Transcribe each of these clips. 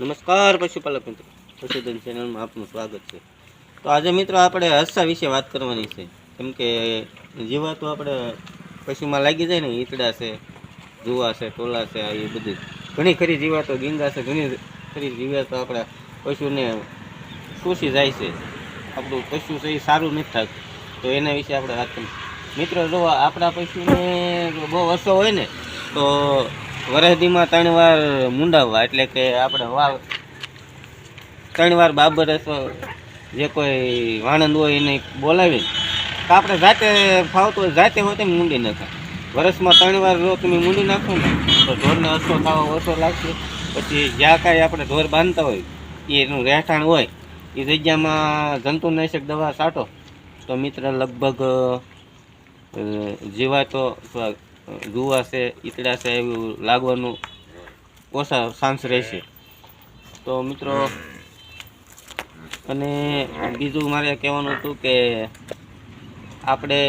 નમસ્કાર પશુપાલક મિત્રો. પશુધન ચેનલમાં આપનું સ્વાગત છે. તો આજે મિત્રો આપણે હસ્સા વિશે વાત કરવાની છે. કેમ કે જીવાતો આપણે પશુમાં લાગી જાય ને ઈતડા છે, જુવા છે, ટોલા છે એ બધી. ઘણી ખરી જીવાતો ગીંગા છે, ઘણી ખરી જીવાતો આપણા પશુને શોષી જાય છે. આપણું પશુ છે એ સારું નથી થતું. તો એના વિશે આપણે વાત કરીએ. મિત્રો, જો આપણા પશુને બહુ વર્ષો હોય ને, તો વરહદીમાં ત્રણ વાર મુંડાવવા, એટલે કે આપણે વાવ ત્રણ વાર બાબર જે કોઈ વાણંદ હોય એને બોલાવી તો આપણે જાતે ફાવતું હોય, જાતે હોય તેમ મૂંડી નાખાય વર્ષમાં ત્રણ વાર જો તમે મૂંડી નાખો ને, તો ઢોરને અસરો થવા, ઓછો લાગશે. પછી જ્યાં કાંઈ આપણે ઢોર બાંધતા હોય, એનું રહેઠાણ હોય, એ જગ્યામાં જંતુનાશક દવા છાંટો. તો મિત્ર લગભગ જીવાતો જુવા છે ઈતડા છે, એવું લાગવાનું ઓછા ચાન્સ રહેશે. તો મિત્રો, અને બીજું મારે કહેવાનું હતું કે આપણે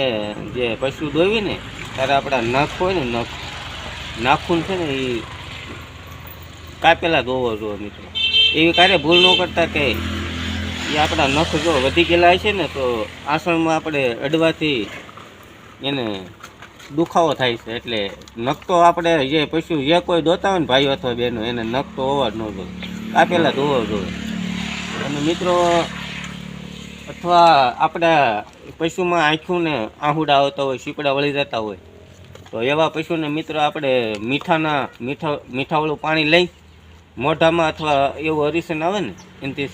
જે પશુ દોવી ને, ત્યારે આપણા નખ હોય ને, નખ નાખૂન છે ને, એ કાપેલા ધોવો જોઈએ મિત્રો. એવી કાર્ય ભૂલ ન કરતા કે એ આપણા નખ જો વધી ગયેલા છે ને, તો આસણમાં આપણે અડવાથી એને દુખાવો થાય છે, એટલે નખ તો આપણે જે પશુ જે કોઈ દોતા હોય ને ભાઈઓ અથવા બહેનો, એને નખ તો હોવા ન જોઈએ. કાપેલા ધોવો જોઈએ. અને મિત્રો, અથવા આપણા પશુમાં આંખું ને આહુડા આવતા હોય, શીપડા વળી જતા હોય, તો એવા પશુને મિત્રો આપણે મીઠાના, મીઠા, મીઠાવાળું પાણી લઈ, મોઢામાં અથવા એવું અરીસન આવે ને, એનાથી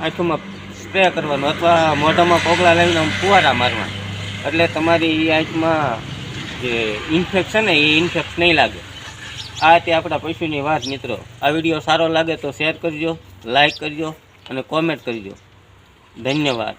આંખોમાં સ્પ્રે કરવાનો, અથવા મોઢામાં પોગળા લઈને ફુવારા મારવા એટલે તમારી આંખમાં જે ઇન્ફેક્શન એ ઇન્ફેક્ટ નહીં લાગે. આ તે આપણા પશુની વાત, મિત્રો. આ વીડિયો સારો લાગે તો શેર કરજો લાઈક કરજો અને કોમેન્ટ કરજો. ધન્યવાદ.